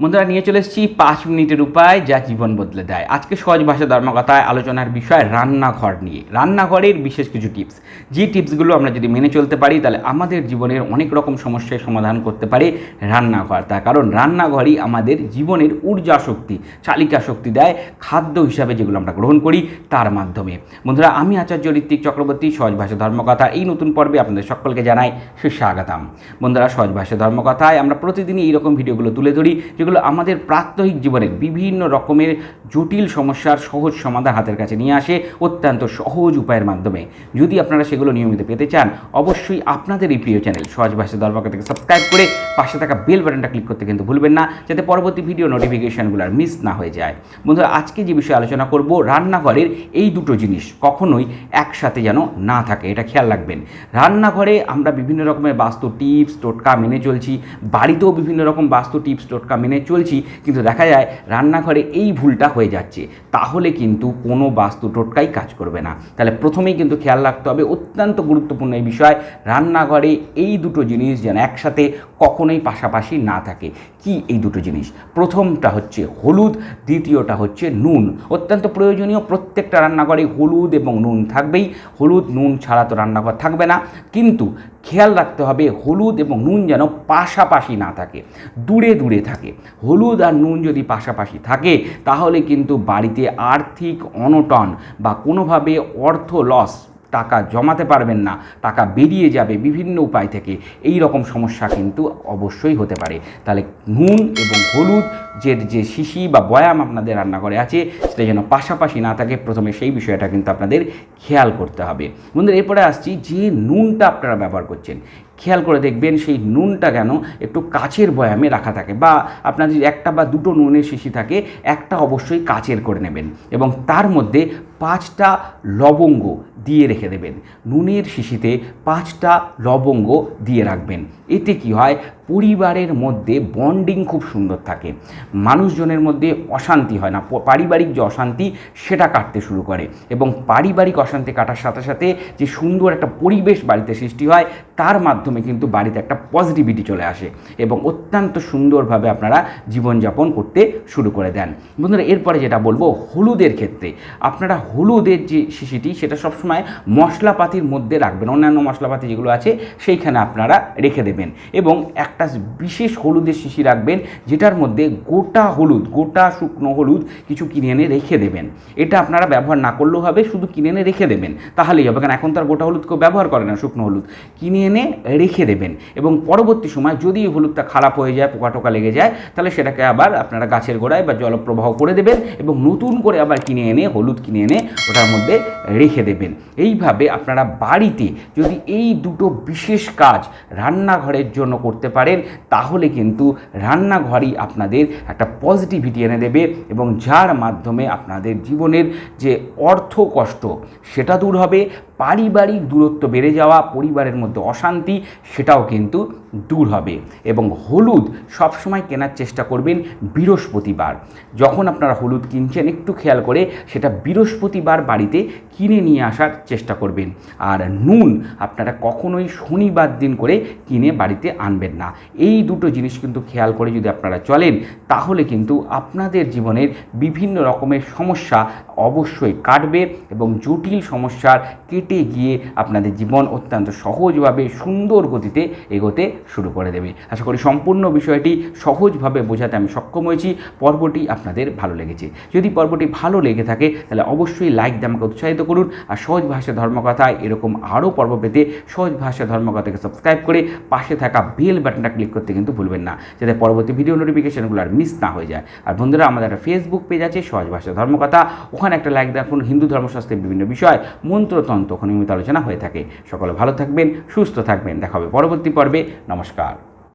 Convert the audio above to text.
বন্ধুরা, নিয়ে চলে এসেছি পাঁচ মিনিটের উপায় যা জীবন বদলে দেয়। আজকে সহজ ভাষা ধর্মকথায় আলোচনার বিষয় রান্নাঘর নিয়ে। রান্নাঘরের বিশেষ কিছু টিপস যে টিপসগুলো আমরা যদি মেনে চলতে পারি, তাহলে আমাদের জীবনের অনেক রকম সমস্যার সমাধান করতে পারে রান্নাঘর। তার কারণ, রান্নাঘরই আমাদের জীবনের ঊর্জা শক্তি, চালিকা শক্তি দেয় খাদ্য হিসাবে যেগুলো আমরা গ্রহণ করি তার মাধ্যমে। বন্ধুরা, আমি আচার্য ঋত্বিক চক্রবর্তী, সহজ ভাষা ধর্মকথা এই নতুন পর্বে আপনাদের সকলকে জানাই সুস্বাগতম। বন্ধুরা, সহজ ভাষা ধর্মকথায় আমরা প্রতিদিনই এইরকম ভিডিওগুলো তুলে ধরি যেগুলো আমাদের প্রাত্যহিক জীবনের বিভিন্ন রকমের জটিল সমস্যার সহজ সমাধান হাতের কাছে নিয়ে আসে অত্যন্ত সহজ উপায়ের মাধ্যমে। যদি আপনারা সেগুলো নিয়মিত পেতে চান, অবশ্যই আপনাদের এই প্রিয় চ্যানেল সহজ ভাষা ধর্মকথাকে সাবস্ক্রাইব করে পাশে থাকা বেল বাটনটা ক্লিক করতে কিন্তু ভুলবেন না, যাতে পরবর্তী ভিডিও নোটিফিকেশানগুলো আর মিস না হয়ে যায়। বন্ধুরা, আজকে যে বিষয়ে আলোচনা করব, রান্নাঘরের এই দুটো জিনিস, কখনোই একসাথে যেন না থাকে, এটা খেয়াল রাখবেন। রান্নাঘরে আমরা বিভিন্ন রকমের বাস্তু টিপস, টোটকা মেনে চলছি, বাড়িতেও বিভিন্ন রকম বাস্তু টিপস, টোটকা মেনে চলছি, কিন্তু দেখা যায় রান্নাঘরে এই ভুলটা হয়ে যাচ্ছে। তাহলে কিন্তু কোনো বাস্তু টোটকাই কাজ করবে না। তাহলে প্রথমেই কিন্তু খেয়াল রাখতে হবে অত্যন্ত গুরুত্বপূর্ণ এই বিষয়, রান্নাঘরে এই দুটো জিনিস যেন একসাথে কখনোই পাশাপাশি না থাকে। কি এই দুটো জিনিস? প্রথমটা হচ্ছে হলুদ, দ্বিতীয়টা হচ্ছে নুন। অত্যন্ত প্রয়োজনীয় প্রত্যেকটা রান্নাঘরে হলুদ এবং নুন থাকবেই। হলুদ, নুন ছাড়া তো রান্নাঘর থাকবে না। কিন্তু খেয়াল রাখতে হবে হলুদ এবং নুন যেন পাশাপাশি না থাকে, দূরে দূরে থাকে। হলুদ আর নুন যদি পাশাপাশি থাকে, তাহলে কিন্তু বাড়িতে আর্থিক অনটন বা কোনোভাবে অর্থ লস টাকা জমাতে পারবেন না, টাকা বেরিয়ে যাবে বিভিন্ন উপায় থেকে। এই রকম সমস্যা কিন্তু অবশ্যই হতে পারে। তাহলে নুন এবং হলুদ যে যে শিশি বা বয়াম আপনাদের রান্নাঘরে আছে, সেটা যেন পাশাপাশি না থাকে, প্রথমে সেই বিষয়টা কিন্তু আপনাদের খেয়াল করতে হবে। বন্ধুরা, এরপরে আসছি, যে নুনটা আপনারা ব্যবহার করছেন। খেয়াল করে দেখবেন সেই নুনটা কেন একটু কাচের বয়ামে রাখা থাকে বা আপনার যদি একটা বা দুটো নুনের শিশি থাকে, একটা অবশ্যই কাচের করে নেবেন এবং তার মধ্যে পাঁচটা লবঙ্গ দিয়ে রেখে দেবেন। নুনের শিশিতে পাঁচটা লবঙ্গ দিয়ে রাখবেন। এতে কি হয়? পরিবারের মধ্যে বন্ডিং খুব সুন্দর থাকে। মানুষজনের মধ্যে অশান্তি হয় না। পারিবারিক যে অশান্তি, সেটা কাটতে শুরু করে। এবং পারিবারিক অশান্তি কাটার সাথে সাথে যে সুন্দর একটা পরিবেশ বাড়িতে সৃষ্টি হয়, তার মাধ্যমে কিন্তু বাড়িতে একটা পজিটিভিটি চলে আসে এবং অত্যন্ত সুন্দরভাবে আপনারা জীবনযাপন করতে শুরু করে দেন। বন্ধুরা, এরপরে যেটা বলব, হলুদের ক্ষেত্রে। আপনারা হলুদের যে শিশিটি, সেটা সবসময় মশলাপাতির মধ্যে রাখবেন। অন্যান্য মশলাপাতি যেগুলো আছে, সেইখানে আপনারা রেখে দেবেন। এবং একটা বিশেষ হলুদের শিশি রাখবেন, যেটার মধ্যে গোটা হলুদ, গোটা শুকনো হলুদ কিছু কিনে এনে রেখে দেবেন। এটা আপনারা ব্যবহার না করলেও হবে, শুধু কিনে এনে রেখে দেবেন। তাহলেই হবে, কারণ এখন তো আর গোটা হলুদ কেউ ব্যবহার করে না, শুকনো হলুদ। কিনে এনে রেখে দেবেন। এবং পরবর্তী সময় যদি হলুদটা খারাপ হয়ে যায়, পোকা টোকা লেগে যায়, তাহলে সেটাকে আবার আপনারা গাছের গোড়ায় বা জলপ্রবাহ করে দেবেন এবং নতুন করে আবার কিনে এনে, হলুদ কিনে এনে ওটার মধ্যে রেখে দেবেন। এইভাবে আপনারা বাড়িতে যদি এই দুটো বিশেষ কাজ রান্নাঘরের জন্য করতে পারেন, তাহলে কিন্তু রান্নাঘরই আপনাদের একটা পজিটিভিটি এনে দেবে এবং যার মাধ্যমে আপনাদের জীবনের যে অর্থ কষ্ট সেটা দূর হবে পারিবারিক দূরত্ব বেড়ে যাওয়া, পরিবারের মধ্যে অশান্তি, সেটাও কিন্তু দূর হবে। এবং হলুদ সবসময় কেনার চেষ্টা করবেন বৃহস্পতিবার। যখন আপনারা হলুদ কিনছেন, একটু খেয়াল করে সেটা বৃহস্পতিবার বাড়িতে কিনে নিয়ে আসার চেষ্টা করবেন। আর নুন আপনারা কখনোই শনিবার দিন করে কিনে বাড়িতে আনবেন না। এই দুটো জিনিস কিন্তু খেয়াল করে যদি আপনারা চলেন, তাহলে কিন্তু আপনাদের জীবনের বিভিন্ন রকমের সমস্যা অবশ্যই কাটবে এবং জটিল সমস্যার কেটে গিয়ে আপনাদের জীবন অত্যন্ত সহজভাবে, সুন্দর গতিতে এগোতে শুরু করে দেবে। আশা করি সম্পূর্ণ বিষয়টি সহজভাবে বোঝাতে আমি সক্ষম হয়েছি। পর্বটি আপনাদের ভালো লেগেছে। যদি পর্বটি ভালো লেগে থাকে, তাহলে অবশ্যই লাইক দিয়ে আমাকে উৎসাহিত করুন আর সহজ ভাষা ধর্মকথায় এরকম আরও পর্ব পেতে সহজ ভাষা ধর্মকথাকে সাবস্ক্রাইব করে পাশে থাকা বেল বাটনটা ক্লিক করতে কিন্তু ভুলবেন না, যাতে পরবর্তী ভিডিও নোটিফিকেশানগুলো আর মিস না হয়ে যায়। আর বন্ধুরা, আমাদের একটা ফেসবুক পেজ আছে, সহজ ভাষা ধর্মকথা। ওখানে একটা লাইক দেখুন হিন্দু ধর্মশাস্ত্রের বিভিন্ন বিষয়, মন্ত্রতন্ত্র ওখানে নিয়মিত আলোচনা হয়ে থাকে। সকলে ভালো থাকবেন, সুস্থ থাকবেন। দেখা হবে পরবর্তী পর্বে। নমস্কার।